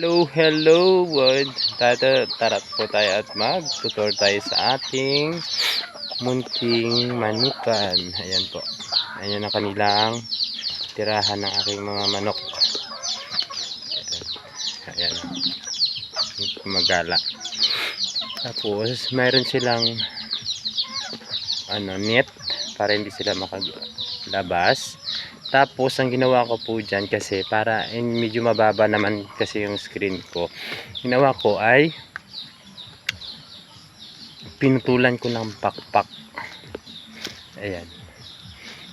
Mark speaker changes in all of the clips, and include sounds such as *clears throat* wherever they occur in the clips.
Speaker 1: Hello, hello world. Tara, tara po tayo at mag-tutor tayo sa ating munting manukan. Ayan po. Ayan ang kanilang tirahan ng aking mga manok. Ayan. Ayan. Magala. Tapos, mayroon silang ano, net para hindi sila makalabas. Tapos, ang ginawa ko po dyan kasi para eh, medyo mababa naman kasi yung screen ko. Ginawa ko ay pinutulan ko ng pakpak. Ayan.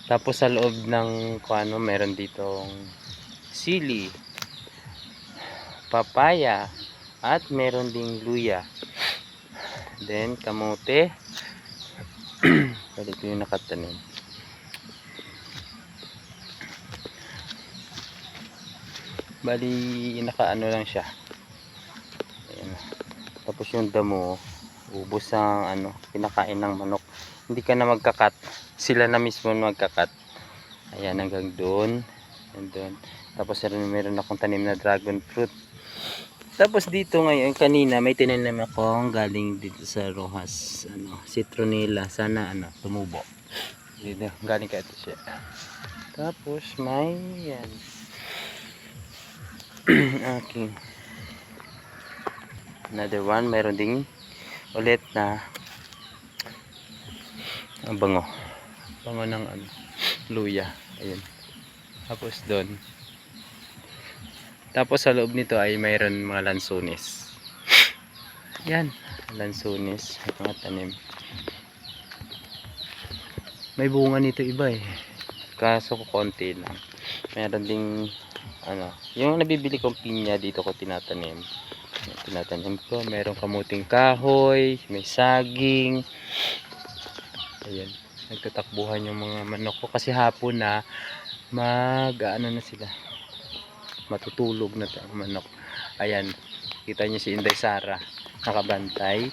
Speaker 1: Tapos sa loob ng kung ano, meron ditong sili, papaya, at meron ding luya. Then, kamote. *clears throat* Balik ko yung nakatanim. Bali, nakaano lang siya. Ayan. Tapos yung damo, ubos ang ano, pinakain ng manok. Hindi ka na magkakat. Sila na mismo magkakat. Ayan, hanggang doon. Doon. Tapos meron, meron akong tanim na dragon fruit. Tapos dito ngayon, kanina may tinanim akong galing dito sa Rojas, ano, citronella. Sana ano, tumubo. Dito, galing ka ito siya. Tapos may yan. *clears throat* aking another one meron ding ulit na ang bango. Bango ng ano, luya. Ayun. Tapos doon tapos sa loob nito ay mayroon mga lansunis. Yan lansunis. Mga tanim. May bunga nito iba eh. Kaso ko konti lang meron ding ano, yung nabibili kong pinya dito ko tinatanim. Tinatanim ko, merong kamuting kahoy, may saging. Ayan, nagtatakbuhan yung mga manok ko kasi hapon na mag ano na sila. Matutulog na ang manok. Ayan, kita niyo si Inday Sara nakabantay.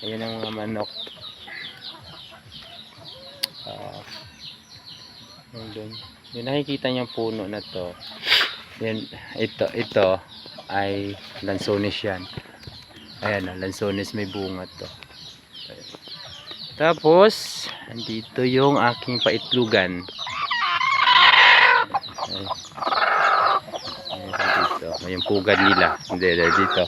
Speaker 1: Ayan ang mga manok. Ah, yun dun. Yung nakikita niyang puno na to, yan, ito, ito ay lansones yan. Ayan, ah, lansones may bunga to. Tapos, andito yung aking paitlugan. Ayan. Ayan, dito. Yung pugad nila. Hindi, dito.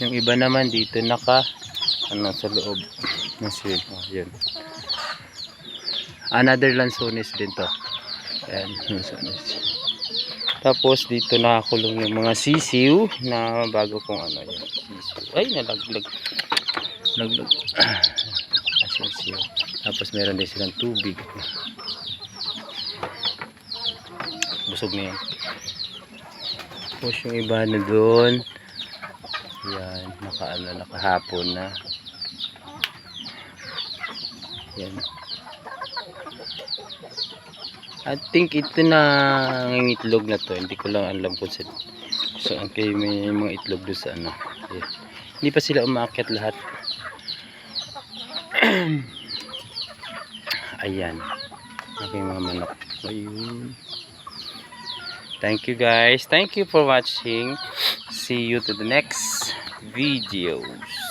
Speaker 1: Yung iba naman dito naka ano sa loob ng swing. Oh, yun. Another lansones din to. Ayan, lansones. Tapos dito nakakulong yung mga sisiw na bago kong ano yun. Sisiw. Ay, nalaglag. Ah, *clears throat* sisiw. Tapos meron din silang tubig. Busog na yan. Tapos yung iba na doon. Yan, naka ano, nakahapon na. Yan. I think ito na ang itlog na to. Hindi ko lang alam kung sa saan kayo may mga itlog doon sa ano. Ayan. Hindi pa sila umakyat lahat. *clears throat* Ayan. Aking mga manok. Ayun. Thank you guys. Thank you for watching. See you to the next videos.